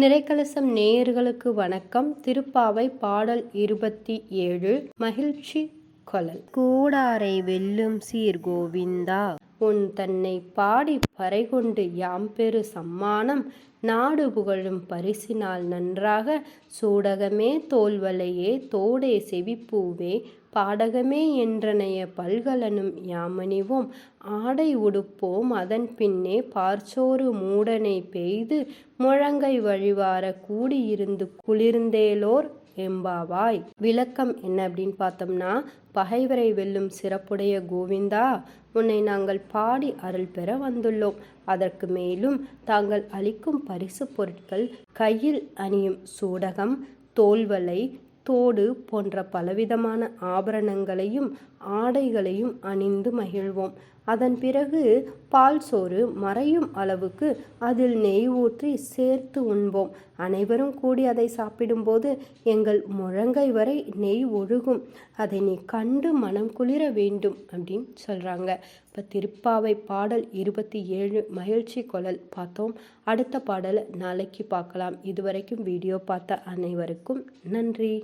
நிறைக்கலசம் நேயர்களுக்கு வணக்கம். திருப்பாவை பாடல் இருபத்தி ஏழு மகிழ்ச்சி கொலல் கூடாரை வெல்லும் சீர் கோவிந்தா உன் தன்னை பாடி பறைகொண்டு யாம் பெரு சம்மானம் நாடு புகழும் பரிசினால் நன்றாக சூடகமே தோல்வலையே தோடே செவிப்பூவே பாடகமே என்றனைய பல்கலனும் யாமணிவோம் ஆடை உடுப்போம் அதன் பின்னே பார்ச்சோறு மூடனை பெய்து முழங்கை வழிவார கூடியிருந்து குளிர்ந்தேலோர் எம்பாவாய். விளக்கம் என்ன அப்படின்னு பார்த்தோம்னா பகைவரை வெல்லும் சிறப்புடைய கோவிந்தா உன்னை நாங்கள் பாடி அருள் பெற வந்துள்ளோம். அதற்கு மேலும் தாங்கள் அளிக்கும் பரிசு பொருட்கள் கையில் அணியும் சூடகம் தோல்வலை தோடு போன்ற பலவிதமான ஆபரணங்களையும் ஆடைகளையும் அணிந்து மகிழ்வோம். அதன் பிறகு பால் சோறு மறையும் அளவுக்கு அதில் நெய் ஊற்றி சேர்த்து உண்போம். அனைவரும் கூடி அதை சாப்பிடும்போது எங்கள் முழங்கை வரை நெய் ஒழுகும். அதை நீ கண்டு மனம் குளிர வேண்டும் அப்படின்னு சொல்கிறாங்க இப்போ திருப்பாவை பாடல் இருபத்தி ஏழு மகிழ்ச்சி குழல் பார்த்தோம். அடுத்த பாடலை நாளைக்கு பார்க்கலாம். இதுவரைக்கும் வீடியோ பார்த்த அனைவருக்கும் நன்றி.